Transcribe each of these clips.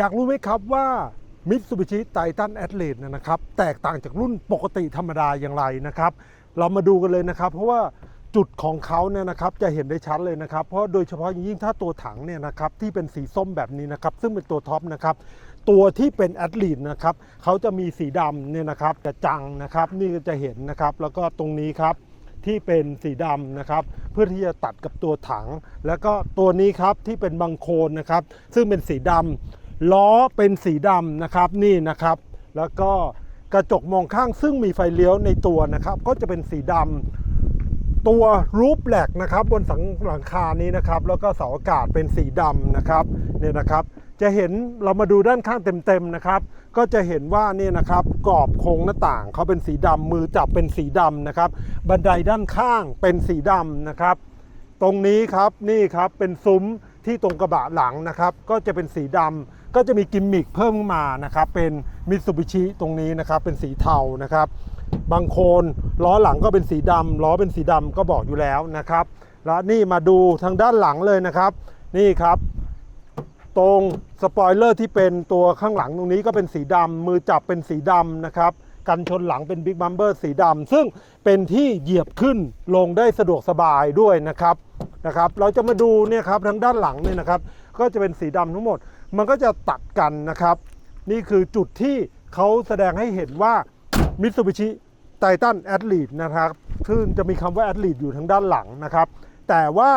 อยากรู้ไหมครับว่ามิตซูบิชิไททันแอ e เล e นะครับ แตกต่างจากรุ่นปกติธรรมดาอย่างไรนะครับ เรามาดูกันเลยนะครับ เพราะว่าจุดของเขาเนี่ยนะครับจะเห็นได้ชัดเลยนะครับ เพราะโดยเฉพาะยิ่งถ้าตัวถังเนี่ยนะครับที่เป็นสีส้มแบบนี้นะครับ ซึ่งเป็นตัวท็อปนะครับ ตัวที่เป็นแอดลีนนะครับเขาจะมีสีดำเนี่ยนะครับกระจังนะครับ นี่ก็จะเห็นนะครับ แล้วก็ตรงนี้ครับที่เป็นสีดำนะครับ เพื่อที่จะตัดกับตัวถัง แล้วก็ตัวนี้ครับที่เป็นบังโคลนนะครับ ซึ่งเป็นสีดำ ล้อเป็นสีดำนะครับนี่นะครับ แล้วก็กระจกมองข้างซึ่งมีไฟเลี้ยวในตัวนะครับ ก็จะเป็นสีดำตัวรูปแหลกนะครับ บนสังหลังคานี้นะครับ แล้วก็เสาอากาศเป็นสีดำนะครับเนี่ยนะครับ จะเห็นเรามาดูด้านข้างเต็มๆนะครับ ก็จะเห็นว่าเนี่ยนะครับกรอบโครงหน้าต่างเขาเป็นสีดำมือจับเป็นสีดำนะครับ บันไดด้านข้างเป็นสีดำนะครับ ตรงนี้ครับนี่ครับเป็นซุ้มที่ตรงกระบะหลังนะครับ ก็จะเป็นสีดำ ก็จะมีกิมมิคเพิ่มขึ้นมานะครับเป็นมิตซูบิชิตรงนี้นะครับเป็นสีเทานะครับบางโคนล้อหลังก็เป็นสีดำล้อเป็นสีดำก็บอกอยู่แล้วนะครับ แล้วนี่มาดูทางด้านหลังเลยนะครับ นี่ครับ ตรงสปอยเลอร์ที่เป็นตัวข้างหลังตรงนี้ก็เป็นสีดำมือจับเป็นสีดำนะครับกันชนหลังเป็นบิ๊กบัมเบอร์สีดำซึ่งเป็นที่เหยียบขึ้นลงได้สะดวกสบายด้วยนะครับนะครับ เราจะมาดูเนี่ยครับทางด้านหลังเนี่ยนะครับ ก็จะเป็นสีดำทั้งหมด มันก็จะตัดกันนะครับ นี่คือจุดที่เขาแสดงให้เห็นว่ามิตซูบิชิไททันแอดลีดนะครับซึ่งจะมีคำว่าแอดลีดอยู่ทางด้านหลังนะครับ แต่ว่า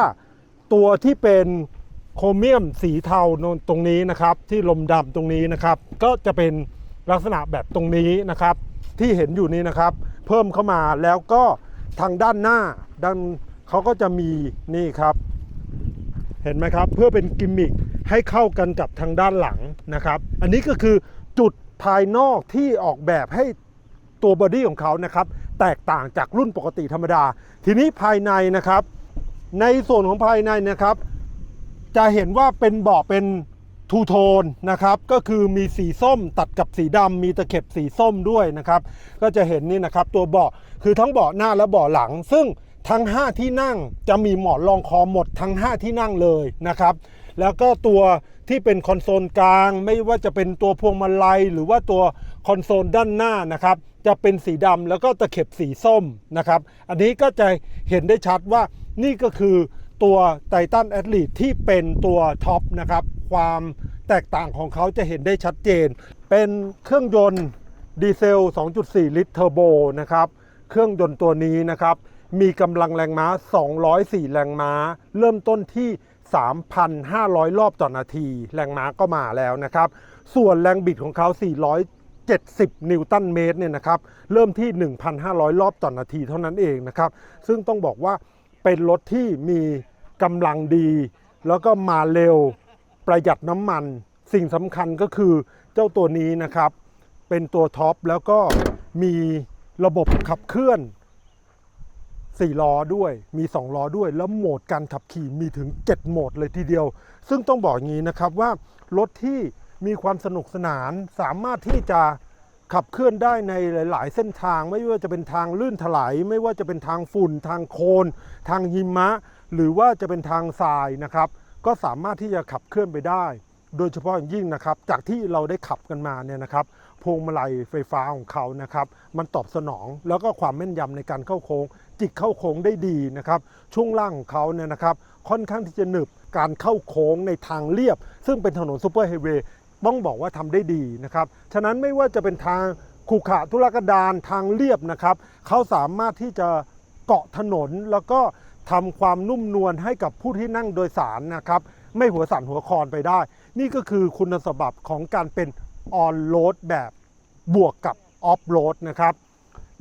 ตัวที่เป็นโครเมียมสีเทาตรงนี้นะครับ ที่ลมดำตรงนี้นะครับ ก็จะเป็นลักษณะแบบตรงนี้นะครับ ที่เห็นอยู่นี้นะครับ เพิ่มเข้ามาแล้วก็ทางด้านหน้าด้านเขาก็จะมีนี่ครับ เห็นไหมครับ เพื่อเป็นกิมมิค ให้เข้ากันกับทางด้านหลังนะครับ อันนี้ก็คือจุดภายนอกที่ออกแบบให้ตัวบอดี้ของเขานะครับ แตกต่างจากรุ่นปกติธรรมดา ทีนี้ภายในนะครับ ในส่วนของภายในนะครับ จะเห็นว่าเป็นเบาะเป็นทูโทนนะครับ ก็คือมีสีส้มตัดกับสีดำมีตะเข็บสีส้มด้วยนะครับ ก็จะเห็นนี่นะครับตัวเบาะคือทั้งเบาะหน้าและเบาะหลัง ซึ่งทั้ง 5 ที่นั่งจะมีหมอนรองคอหมดทั้ง 5 ที่นั่งเลยนะครับ แล้วก็ตัวที่เป็นคอนโซลกลาง ไม่ว่าจะเป็นตัวพวงมาลัย หรือว่าตัวคอนโซลด้านหน้านะครับ จะเป็นสีดำแล้วก็ตะเข็บสีส้มนะครับ อันนี้ก็จะเห็นได้ชัดว่านี่ก็คือตัวไททันแอ e ลี e ที่เป็นตัวท็อปนะครับ ความแตกต่างของเขาจะเห็นได้ชัดเจน เป็นเครื่องยนต์ดีเซล 2.4 ลิตรเทอร์โบนะครับ เครื่องยนต์ตัวนี้นะครับ มีกำลังแรงม้า 204 แรงม้า เริ่มต้นที่ 3,500 รอบต่อนาที แรงม้าก็มาแล้วนะครับ ส่วนแรงบิดของเขา 470 นิวตันเมตรเนี่ยนะครับ เริ่มที่ 1,500 รอบต่อนาทีเท่านั้นเองนะครับ ซึ่งต้องบอกว่าเป็นรถที่มีกำลังดี แล้วก็มาเร็วประหยัดน้ำมัน สิ่งสำคัญก็คือเจ้าตัวนี้นะครับ เป็นตัวท็อปแล้วก็มีระบบขับเคลื่อน 4 ล้อด้วย มี 2 ล้อด้วย แล้วโหมดการขับขี่มีถึง 7 โหมดเลยทีเดียว ซึ่งต้องบอกอย่างนี้นะครับว่ารถที่มีความสนุกสนานสามารถที่จะขับเคลื่อนได้ในหลาย ๆ เส้นทาง ไม่ว่าจะเป็นทางลื่นถลายไม่ว่าจะเป็นทางฝุ่น ทางโคลนทางหิมะ หรือว่าจะเป็นทางทรายนะครับ ก็สามารถที่จะขับเคลื่อนไปได้ โดยเฉพาะอย่างยิ่งนะครับ จากที่เราได้ขับกันมาเนี่ยนะครับ พวงมาลัยไฟฟ้าของเขานะครับ มันตอบสนองแล้วก็ความแม่นยำในการเข้าโค้ง จิกเข้าโค้งได้ดีนะครับ ช่วงล่างของเขาเนี่ยนะครับ ค่อนข้างที่จะหนึบการเข้าโค้งในทางเรียบ ซึ่งเป็นถนนซูเปอร์ไฮเวย์ต้องบอกว่าทำได้ดีนะครับ ฉะนั้นไม่ว่าจะเป็นทางขรุขระทุรกันดารทางเรียบนะครับ เขาสามารถที่จะเกาะถนนแล้วก็ทำความนุ่มนวลให้กับผู้ที่นั่งโดยสารนะครับ ไม่หัวสั่นหัวคลอนไปได้ นี่ก็คือคุณสมบัติของการเป็น ออนโรดแบบบวกกับออฟโรดนะครับ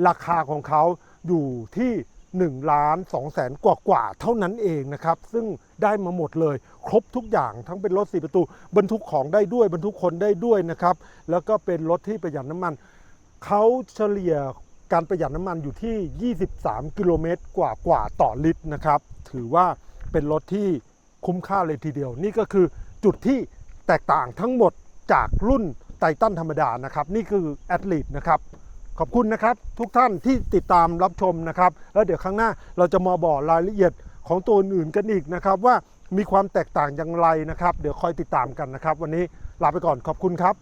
ราคาของเขาอยู่ที่1ล้าน2แสนกว่ากว่าเท่านั้นเองนะครับ ซึ่งได้มาหมดเลย ครบทุกอย่างทั้งเป็นรถ 4 ประตู บรรทุกของได้ด้วย บรรทุกคนได้ด้วยนะครับ แล้วก็เป็นรถที่ประหยัดน้ำมัน เขาเฉลี่ยการประหยัดน้ำมันอยู่ที่ 23 กิโลเมตรกว่ากว่าต่อลิตรนะครับ ถือว่าเป็นรถที่คุ้มค่าเลยทีเดียว นี่ก็คือจุดที่แตกต่างทั้งหมดจากรุ่น ไททันธรรมดานะครับ นี่คือแอดลีดนะครับขอบคุณนะครับทุกท่านที่ติดตามรับชมนะครับ แล้วเดี๋ยวครั้งหน้าเราจะมาบอกรายละเอียดของตัวอื่นกันอีกนะครับ ว่ามีความแตกต่างอย่างไรนะครับ เดี๋ยวคอยติดตามกันนะครับ วันนี้ลาไปก่อนขอบคุณครับ